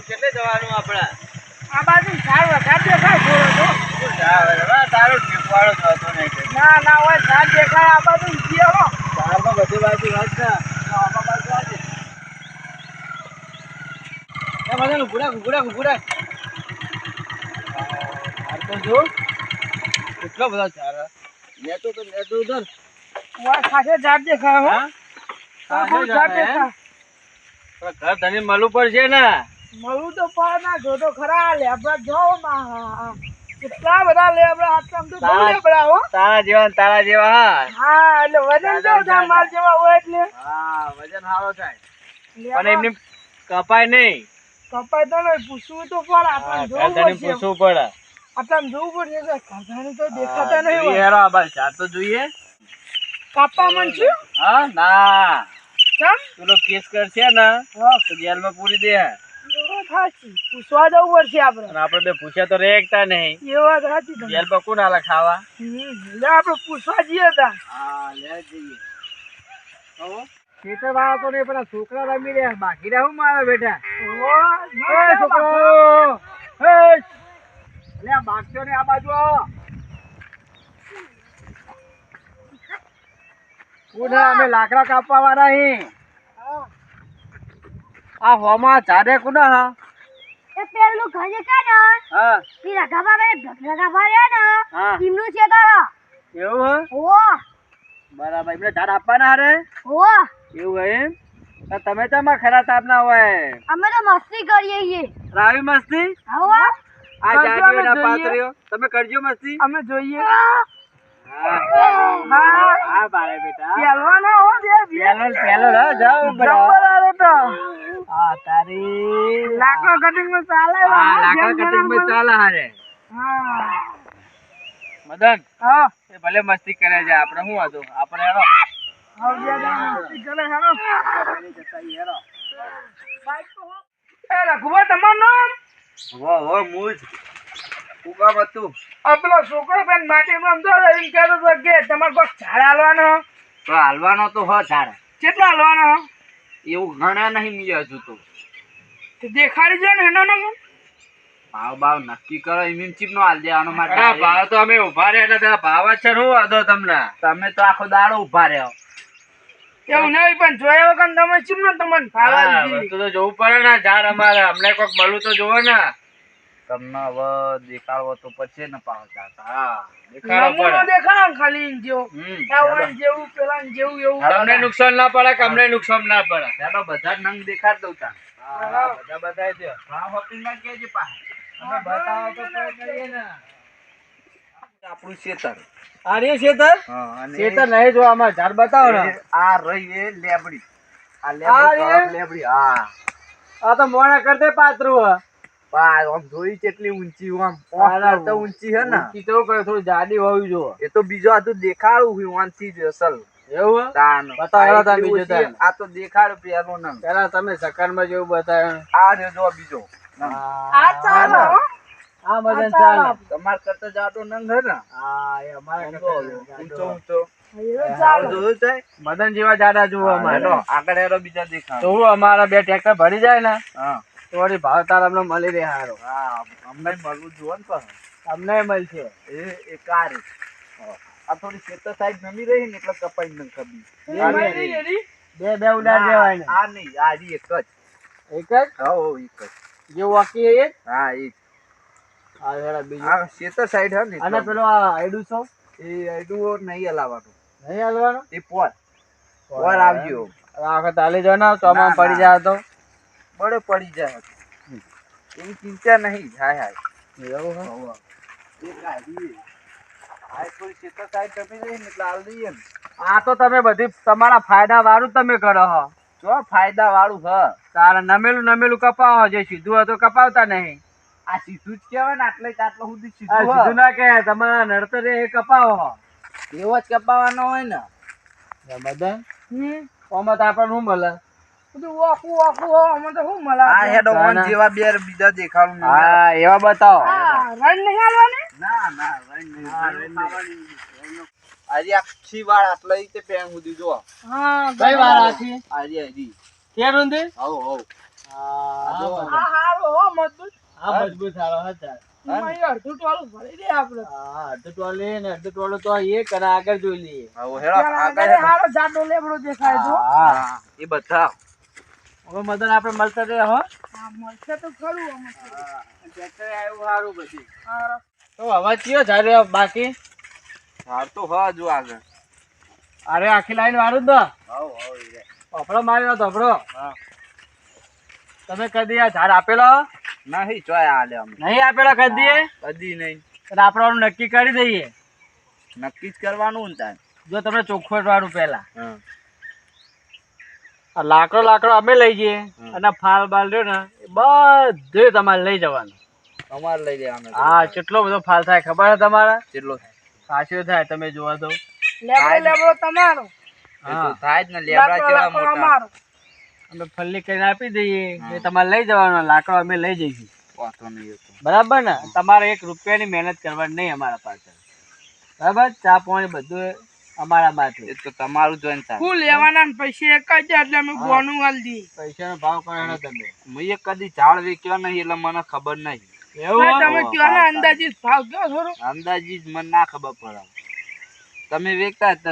એમ કેટલે જવાનું આપણે? આ બાજુ ઝાડ વધારે દેખાય થોડો તો તારું ઠેકવાળો જ નહીં ના ના હોય ઝાડ દેખાય આ બાજુ હો. તારમાં બધી બાજુ વાત છે. આમાં બાજુ આજે એ મજાનું ઘુરા ઘુરા ઘુરા હાર તો જો. કેટલો બધો ચાર નેટો તો નેટો ઉધર. હોય ખાસે ઝાડ દેખાય હો. ઘર ધણી મળવું પડશે ને. મળું તો પણ ના જો તો ખરા લેબડા જો. કેટલા બધા લેબડા આટલા તો બહુ લેબડા હો. તારા જેવા તારા જેવા હા. એટલે વજન તો થાય માર જેવા હોય એટલે. હા વજન હારો થાય. પણ એમને કપાય નહીં. કપાય તો નહીં પૂછવું તો પણ આપણે જોવું પડશે. પૂછવું પડે. આપણે જોવું પડશે કે તો દેખાતા નહીં જોઈએ હોય. હેરો આ બાજુ ચાર તો જોઈએ. કાપા મન છું હા ના. કેમ પેલો કેસ કરશે ને હા. તો જેલમાં પૂરી દે. સાચી પૂછવા જવું પડશે આપણે. આપણે બે પૂછ્યા તો રેકતા નહીં. એ વાત સાચી તમારી. યાર બકુ ના ખાવા? લે આપણે પૂછવા જઈએ તા હા લે જઈએ. ખેતર વાળા તો નહીં પેલા છોકરા રમી રહ્યા. બાકી રહ્યા હું મારા બેટા? ઓ, ના, એ ના, આ ને આ બાજુ આવો. ઉઠા અમે લાકડા કાપવા વાળા અહીં હા. આ હોમાં ચારે કુના હા? એ પેલું ઘરે છે ને હા. ઈ રઘાભા બે રઘાભા રહ્યા ને હા. એમનું છે તારા. એવું હે? ઓ બરાબર એમને ઝાડ આપવાના રે ઓ એવું હે એમ? તમે તો માં ખરા તાપ ના હોય. અમે તો મસ્તી કરીએ છીએ. રાવી મસ્તી? હા? આ જાડીઓ ના. પાતરીઓ તમે કરજો મસ્તી. અમે જોઈએ. હા. હા બારે બેટા. પહેલવાના હો બે પેલો પેલો જબ્બર બરાબર હા તારી લાકડો કટિંગમાં ચાલે હા હા, કટિંગમાં ચાલે હારે. હા. મદન હા. એ ભલે મસ્તી કરે છે આપણે શું હતું? આપણે હેરો આવ બે જણા મસ્તી કરે હારો એ રઘુભા તમારું નામ? હો હો મુજ. ઉગા બતું આ પેલો છોકરો બેન માટે રમતો હતો, એમ કહેતો હતો કે તમારે કોઈ ઝાડ હાલવાનો? તો હાલવાનો તો હો ઝાડ. કેટલો હાલવાનો? એવું ઘણા નહીં મિયા હજુ તો દેખાડી જો ને એનો નંબર ભાવ ભાવ નક્કી કરો ઇમ્યુન ચીપ નો હાલ દેવાનો માટે ભાવ. તો અમે ઊભા રહ્યા એટલે ભાવ જ છે હું વાંધો તમને? તમે તો આખો દાડો ઊભા રહ્યો. એવું નહીં પણ જોયા વગર તમે ચીમ ને તમને. વસ્તુ તો જોવું પડે ને જાર અમારે અમને કોઈક મળવું તો જોવો ને. તમને હવે દેખાડવો તો પડશે ને પાવતા હા નમૂનો દેખાડો ખાલી જેવો. હમ, જેવું પેલા જેવું એવું. તમને નુકસાન ના પડે કે અમને નુકસાન ના પડે? ચાલો બધા નંગ દેખાડ દઉં તાન. બધા બતાવી દો. ભાવ હોપિંગ ના કેજે પાછા. બતાવો તો કરીએ ને. આપણું શેતર. આ રે શેતર? શેતર નહીં જો આમાં ઝાડ બતાવો ને. આ રહી એ લેબડી. આ આ લેબડી રે? કડક લેબડી હા. આ તો મોણા કરતે પાત્રું હે. આમ જોઈ કેટલી ઊંચી આમ. પાંચ આના ઊંચી હે ને. ઊંચી તો કરે થોડી જાડી હોવી જો એ તો બીજો આ તો દેખાડું હું વાંચી જ અસલ. એવું તાન. બતાવો આ બીજો તાન. આ તો દેખાડ પેલો નંગ. પેલા તમે સકારમાં જેવું બતાવ્યું. આ રહ્યો જો બીજો આ ચાલો. આ મદન ચાલો. તમાર કરતા જાડો નંગ હે ને. હા એ અમારે આમ ઊંચો ઊંચો. એવું જોયું છે? મદન જેવા જાડા જોવા અમારે. આગળ બીજા દેખાડ. જોવું અમારા બે ટેક્ટર ભરી જાય ને? હા. તો ભાવ તાર અમને મળી રહે હારો. હા અમને મળવું જુઓ ને પણ. તમને મળશે. એ એ કાર. આ થોડી ખેતર સાઈડ નમી રહી ને એટલે કપાઈ ને ખબી. બે બે ઉડાડ દેવાય ને. આ નહીં આ રી એક જ. એક જ? હો એક જ. જે વાકી એ હા એ. આ હેડા બીજું? આ ખેતર સાઈડ હે ને અને પેલો આ આઈડું છો એ આઈડું નહીં હલાવવાનું. નહીં હાલવાનો એ પોર. પોર આવજો. આ વખત હાલી જવાના તો આમાં પડી જાય તો. બડે પડી જાય. એની ચિંતા નહીં હાય હાય. એવું હા? એ. આ એટલે હાલ દઈએ તો તમે બધી તમારા ફાયદા વાળું તમે કરો હો. જો ફાયદા વાળું હ. તારા નમેલું નમેલું કપાવો જે સીધું હોય તો કપાવતા નહીં. આ સીધું જ કહેવાય ને આટલે આટલો સુધી સીધું સીધું ના કહે તમારા નડતરે એ કપાવો. એવો જ કપાવાનો હોય ને. બધા હમ. ઓમાં તો આપણને શું મળે? બધું વાકું વાકું હો અમે તો શું મળે આ હેડો ઓન જેવા બે બીજા દેખાડું. હા એવા બતાવો. આ નહીં હાલવાની? ના ના રન નહીં. આજે આખી વાળ આટલા રીતે પેન સુધી જો. હા કઈ વાર આખી? આજે હજી કેમ ઊંધી હવ હવ. આ હારો હો મજબૂત. મજબૂત હારો હતા અડધું ટોલું ભરી દે આપણે. હા અડધો ટોલે ને અડધો ટોલો તો એક અને આગળ જોઈ લઈએ. આવો આગળ. હારો જાડો લેબડો દેખાય જો. હા હા, એ બધા હવે મદન આપણે મળતા રહે હો. મળશે તો ખરું અમે ટ્રેક્ટર આવ્યું સારું પછી. તો હવે કયો ચાલ્યો બાકી? હાર તો હા જો આગળ. અરે આખી લાઈન વાળું રે. ધોપડો માર્યો ધોપડો તમે કદી આ ઝાડ આપેલો? નહીં ચોય આલે અમે. નહીં આપેલો કદી કદી નહીં. તો આપણે આનું નક્કી કરી દઈએ. નક્કી જ કરવાનું ને તાર જો તમે ચોખ્ખોટ વાળું પહેલા. હા. આ લાકડો લાકડો અમે લઈ જઈએ અને ફાલ બાલ રહ્યો ને બધું તમારે લઈ જવાનું. અમારે લઈ જવાનું હા કેટલો બધો ફાલ થાય ખબર છે તમારે? કેટલો થાય? ખાસ્યો થાય તમે જોવા દો. લેબડો લેબડો તમારો. હા થાય જ ને લેબડા લાકડો કેવા મોટા અમે ફલ્લી કરીને આપી દઈએ એ તમારે લઈ જવાનો લાકડો અમે લઈ જઈશું. તો. બરાબર ને? તમારે એક રૂપિયાની મહેનત કરવાની નહીં અમારા પાસે. બરાબર? ચા પાણી બધું અમારા માટે. એ તો તમારું જોઈન થાય હું લેવાના ને પૈસા એક જ એટલે અમે હા. બોનું દઈએ પૈસાનો ભાવ કરો તમે. મેં કદી ઝાડ વેચ્યો નહીં એટલે મને ખબર નહીં. એવું તમે કયો ને હા, ભાવ કયો થોડો અંદાજીત મને ના ખબર પડે. તમે વેચતા તો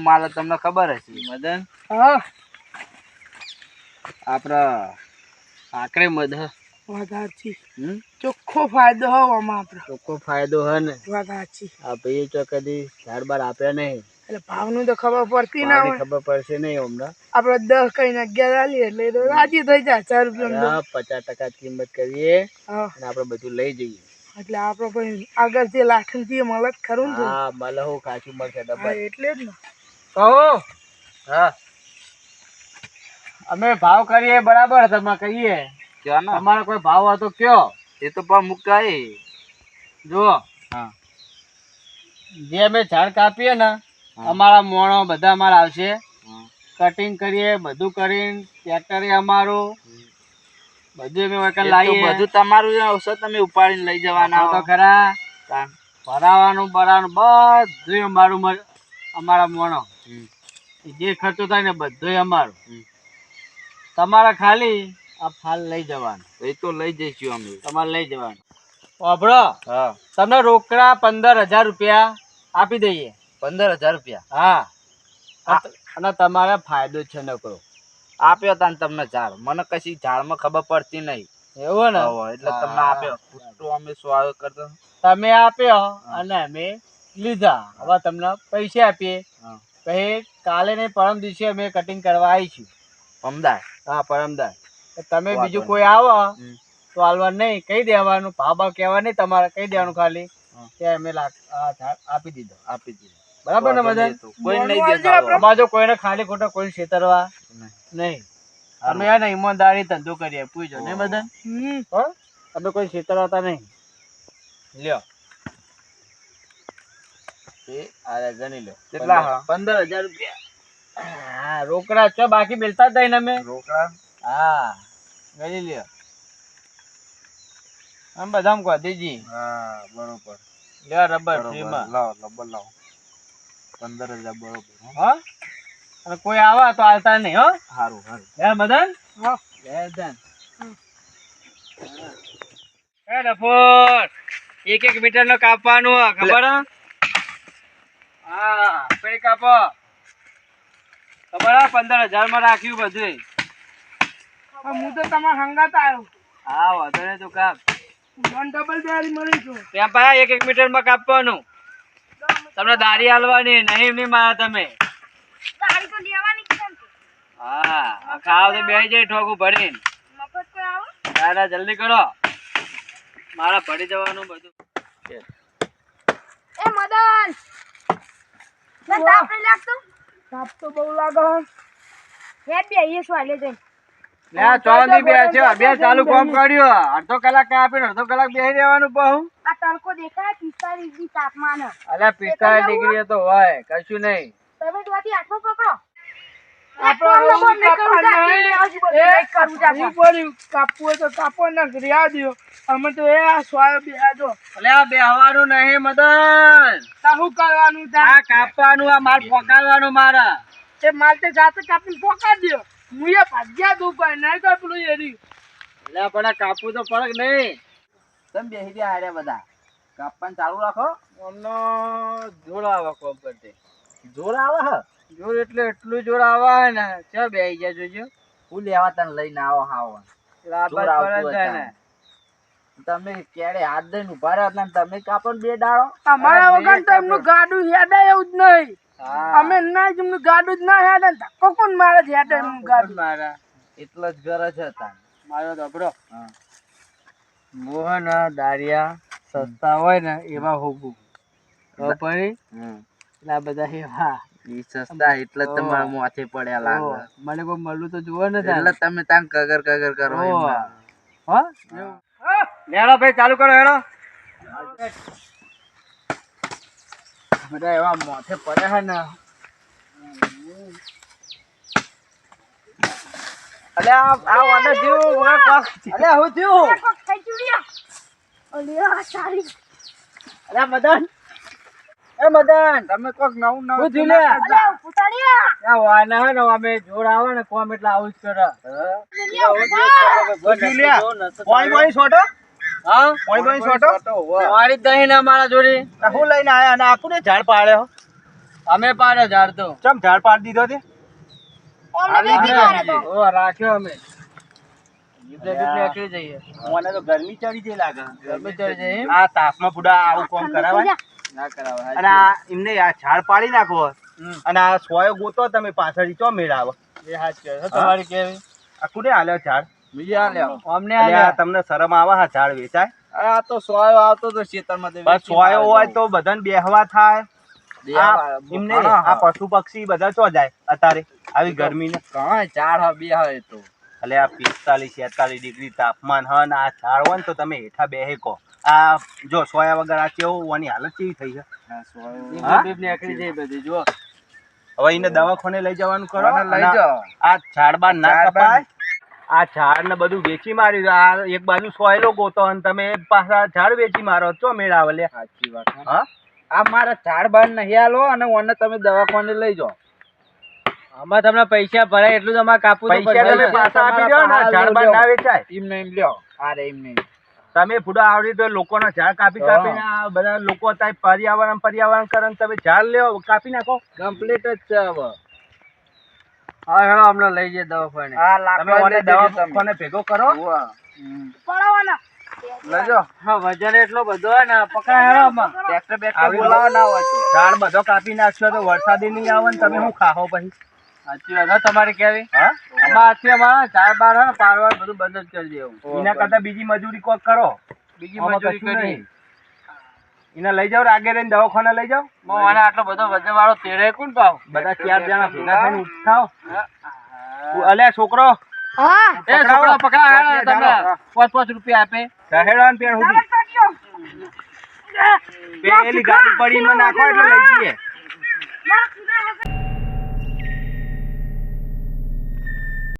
માલ તમને ખબર હશે? મદન? હા. આપડે આકરે મધ હમ? ચોખ્ખો ફાયદો હો આમાં આપણે ચોખ્ખો ફાયદો હે ને. આ ભાઈ તો કદી ઝાડ બાર આપ્યા નહીં. એટલે ભાવનું તો ખબર પડતી ના હોય. ખબર પડશે નહીં હમણાં આપણે દસ કઈને અગિયાર આલી એટલે તો રાજી થઈ જાય ચાર રૂપિયા પચાસ ટકા કિંમત કરીએ હા. અને આપણે બધું લઈ જઈએ. એટલે આપણે પછી આગળ જે લાખનથી મળે ખરું ને હા મળે હું કાચું મળશે ડબ્બા. એટલે જ ને. કહો હા. અમે ભાવ કરીએ બરાબર તમે કહીએ. કયો ને તમારો કોઈ ભાવ હતો કયો? એ તો પણ મુકાય જુઓ. હા. જે અમે ઝાડ કાપીએ ને. અમારા મોણો બધા અમારા આવશે. કટિંગ કરીએ બધું કરીને ટ્રેક્ટરે અમારું. બધું અમે વખત લાવીએ. બધું તમારું આવશે તમે ઉપાડીને લઈ જવાના તો ખરા. ભરાવાનું ભરાવાનું બધું અમારું અમારા મોણો. જે ખર્ચો થાય ને બધું અમારું. તમારા ખાલી આ ફાલ લઈ જવાનું. એ તો લઈ જઈશું અમે. તમારે લઈ જવાનું. હા. તમને રોકડા પંદર હજાર રૂપિયા આપી દઈએ. પંદર હજાર રૂપિયા. હા. અને તમારે ફાયદો છે નકરો. આપ્યો તાન તમને ઝાડ. મને કશી ઝાડમાં ખબર પડતી નહીં. એવું ને? એટલે તમને આપ્યો. તો અમે સ્વાગત કરતો? તમે આપ્યો અને અમે લીધા. હવે તમને પૈસા આપીએ. પછી કાલે ને પરમ દિવસે અમે કટિંગ કરવા આવીશું. અમદાવાદ હા પરમદાર. તમે બીજું કોઈ આવો. તો હાલવા નહીં. કહી દેવાનું. ભાવ ભાવ કહેવા નહીં તમારે. કહી દેવાનું ખાલી કે અમે આપી દીધો. આપી દીધું. બરાબર ને બધા. કોઈ નહીં દેતા આપણે. જો કોઈને ખાલી ખોટા કોઈ છેતરવા નહીં. અમે હે ઈમાનદારી ધંધો કરીએ પૂછો ને બધા? હો? અમે કોઈ છેતરાતા નહીં. લ્યો. એ આરે ગણી લો કેટલા હા? પંદર હજાર રૂપિયા. હા રોકડા છો બાકી મિલતા જ નહીં ને અમે? રોકડા? હા. ગણી લ્યો. આમ બધા આમ દેજી હા બરોબર. લ્યો રબર ફ્રીમાં. લાવો રબર લાવો. પંદર હજાર બરોબર હો. અને કોઈ આવા તો આવતા નહીં હો? સારું સારું હે મદન? હે. ધન હે ડફોર. એક એક મીટર નો કાપવાનું ખબર હા? કઈ કાપો. ખબર હા? પંદર હજારમાં રાખ્યું બધું હું તો તમારા હંગાત આવ્યો. હા વધારે તો તું કાપ. ડબલ દારી મળી છું ત્યાં પાછા એક એક મીટરમાં કાપવાનું. તમને દારી હાલવાની નહીં નહીં મારા તમે. ગાડી તો લેવાની જ છે ને. હા આ ખાવ તો બેસી જાય ઠોકું ભરીને મફત કોઈ આવો. ના ના જલ્દી કરો. મારા ભરી જવાનું બધું. એ મદન! તાપ નહીં લાગતો? તાપ તો બહુ લાગે. હે. હે બે એ સ્વાલે જઈ આ બે છે બે ચાલુ કોમ કર્યો અડધો કલાક આપીને અડધો કલાક બેસી રહેવાનું બહુ. આ તડકો દેખાય પિસ્તાલીસ ડિગ્રી તાપમાન. અલ્યા પિસ્તાળીસ ડિગ્રી તો હોય કશું નહીં. તમે જોવાથી હાથમાં પકડો કાપો કાપવાનું આ માલ પકાવવાનું મારા. એ માલ તે જાતે કાપીને ફોકા દ્યો હું એ ભાગ્યા દઉં કોઈ નહીં તો પેલું એરી એટલે પણ આ કાપવું તો પડક નહીં? તમે બેસી ગયા હારે બધા. કાપવાનું ચાલુ રાખો. અમનો જોર આવે કોમ કરતે જોર આવે હ. જોર એટલે એટલું જોર આવે ને ચા બેહી ગયા જોજો. હું લેવા તને લઈને આવો હાવ. ને. તમે ક્યારે હાથ દઈને ઊભા રહ્યા હતા તમે કાપો બે ડાળો. અમારા વગર તો એમનું ગાડું હેડે એવું જ નહીં. અમે ના જમનું ગાડું જ ના હેડે ને ધક્કો કોણ મારે જ હેડે એમ ગાડું? મારા? એટલો જ ગરજ હતા. મારો ધબરો મોહન દારિયા સસ્તા હોય ને એવા હોગું ખબર. એટલે આ બધા એવા ઈ સસ્તા એટલે જ તમારા માથે પડ્યા લાગે. મને કોઈ મળવું તો જુઓ ને એટલે તમે તાન કગર કગર કરો. હા? લેડો ભાઈ ચાલુ કરો હેડો. બધા એવા માથે પડ્યા હે ને. અલે આ આ વાને થયું મને કોક અલે હું થયું કોક થઈ ગયું લ્યો. આ સારી. અલે મદન. એ મદન તમે કોક નવું નવું હું થયું અલે, ઉતાર્યા. આ વાને હે ને અમે જોડ આવે ને કોમ એટલે આવું જ કરે. છોટો હા? પોઈ પોઈ છોટો મારી દહીં ને મારા જોડી. હું લઈને આયા અને આખું ને ઝાડ પાડ્યો અમે પાડ્યો ઝાડ તો. ચમ ઝાડ પાડી દીધો તે. ઓ રાખ્યો અમે. મને તો ગરમી ચડી જઈ લાગે. ગરમી ચડી જાય આ તાપમાં બુડા આવું કોમ કરાવાય? ના કરાવાય અને આ એમને આ ઝાડ પાડી નાખો અને આ સોયો ગોતો તમે પાછળ ચો મેળ આવો એ હાથ કહે તમારી કેવી? આ કુડે હાલ્યો ઝાડ? તમને શરમ આવે હા ઝાડ વેચાય? આ તો સોયો આવતો તો ખેતરમાં બસ સોયો હોય તો. બધાને બેહવા થાય. એમને આ પશુ પક્ષી બધા ચો જાય અત્યારે આવી ગરમી ને ઝાડ હા બે તો. એટલે આ પિસ્તાલીસ છેતાલીસ ડિગ્રી તાપમાન હ ને આ ઝાડ હોય ને તો તમે હેઠા બેહે કો આ જો સોયા વગર આ કેવું ઓની હાલત કેવી થઈ છે? બીબ હા? બીબ નીકળી જાય બધી જો હવે એને દવાખાને લઈ જવાનું કરો લઈ જાઓ. આ ઝાડ બાર ના કપાય? આ ઝાડ ને બધું વેચી માર્યું આ એક બાજુ સોયલો ગોતો અને તમે પાછા ઝાડ વેચી મારો છો મેળ આવે લે સાચી વાત હા. આ મારા ઝાડ બાર નહીં આલો અને ઓને તમે દવાખાને લઈ જાઓ. આમાં તમને પૈસા ભરાય એટલું તમારે અમારે કાપવું પૈસા તમે પાછા આપી દો ને ઝાડ બાર ના વેચાય. એમ નહીં એમ લ્યો. રે એમ નહીં. તમે ફૂડા આવડી તો લોકોના ઝાડ કાપી કાપી કાપીને બધા લોકો ત્યાં પર્યાવરણ પર્યાવરણ કરે ને તમે ઝાડ લ્યો કાપી નાખો. કમ્પ્લીટ જ છે હવે. હા હેડો હમણાં લઈ જઈએ દવાખાને. તમે ઓને દવાખાને ભેગો કરો. પડાવવાના. લજો હા વજન એટલો બધો ને પકડા હેડો ટ્રેક્ટર બેક્ટર બોલાવો ના હોય ઝાડ બધો કાપી નાખશો તો વરસાદી નહીં આવે ને તમે હું ખાઓ પછી? સાચી વાત. હો કેવી? હા? આમાં આથી અમારા ઝાડ બાર હે ને પારવાર બધું બંધ જ કરી દેવું. એના કરતા બીજી મજૂરી કોક કરો. બીજી મજૂરી કરી નહીં. એને લઈ જાવ રાગે રહીને દવાખાને લઈ જાવ મને આટલો બધો વજન વાળો તેડે કોણ પાવ? બધા ચાર જણા ભેગા થઈને ઉઠાવ અલ્યા છોકરો. હા. એ છોકરો પકડા તમને પાંચ પાંચ રૂપિયા આપે. હેડવાન પેણ સુધી. પેલી ગાડી પડી માં નાખો એટલે લઈ જઈએ.